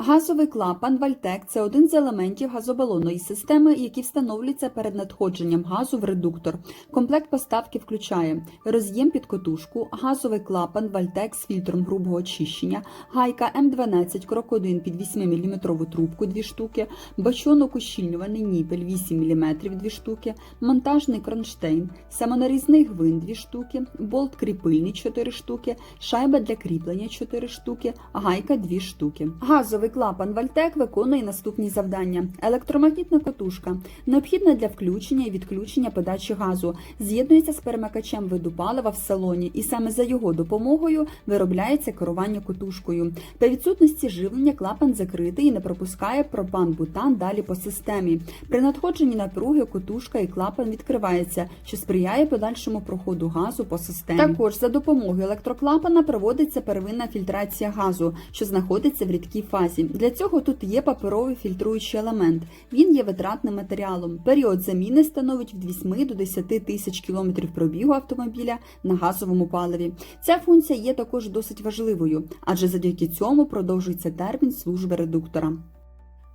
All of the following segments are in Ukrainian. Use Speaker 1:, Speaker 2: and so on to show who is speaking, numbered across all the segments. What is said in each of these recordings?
Speaker 1: Газовий клапан Вальтек це один з елементів газобалонної системи, який встановлюється перед надходженням газу в редуктор. Комплект поставки включає роз'єм під котушку, газовий клапан Вальтек з фільтром грубого очищення, гайка М12 крок 1 під 8 мм трубку 2 штуки, бачонок ущільнюваний ніпель 8 мм 2 штуки, монтажний кронштейн, самонарізний гвинт 2 штуки, болт кріпильний 4 штуки, шайба для кріплення 4 штуки, гайка 2 штуки. Газовий клапан Вальтек виконує наступні завдання: електромагнітна котушка необхідна для включення і відключення подачі газу, з'єднується з перемикачем виду палива в салоні, і саме за його допомогою виробляється керування котушкою. При відсутності живлення клапан закритий і не пропускає пропан-бутан далі по системі. При надходженні напруги котушка і клапан відкривається, що сприяє подальшому проходу газу по системі. Також за допомогою електроклапана проводиться первинна фільтрація газу, що знаходиться в рідкій фазі. Для цього тут є паперовий фільтруючий елемент. Він є витратним матеріалом. Період заміни становить від 8 до 10 тисяч кілометрів пробігу автомобіля на газовому паливі. Ця функція є також досить важливою, адже завдяки цьому продовжується термін служби редуктора.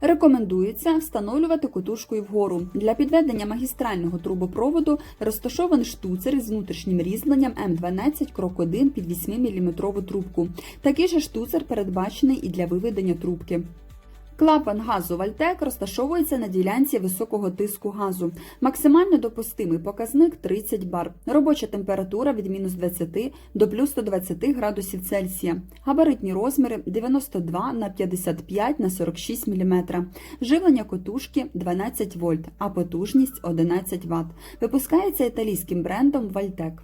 Speaker 1: Рекомендується встановлювати котушкою вгору. Для підведення магістрального трубопроводу розташований штуцер із внутрішнім різьбленням М12 крок 1 під 8 мм трубку. Такий же штуцер передбачений і для виведення трубки. Клапан газу Вальтек розташовується на ділянці високого тиску газу. Максимально допустимий показник 30 бар. Робоча температура від мінус 20 до плюс 120 градусів Цельсія. Габаритні розміри 92 на 55 на 46 мм. Живлення котушки 12 вольт, а потужність 11 Вт. Випускається італійським брендом Вальтек.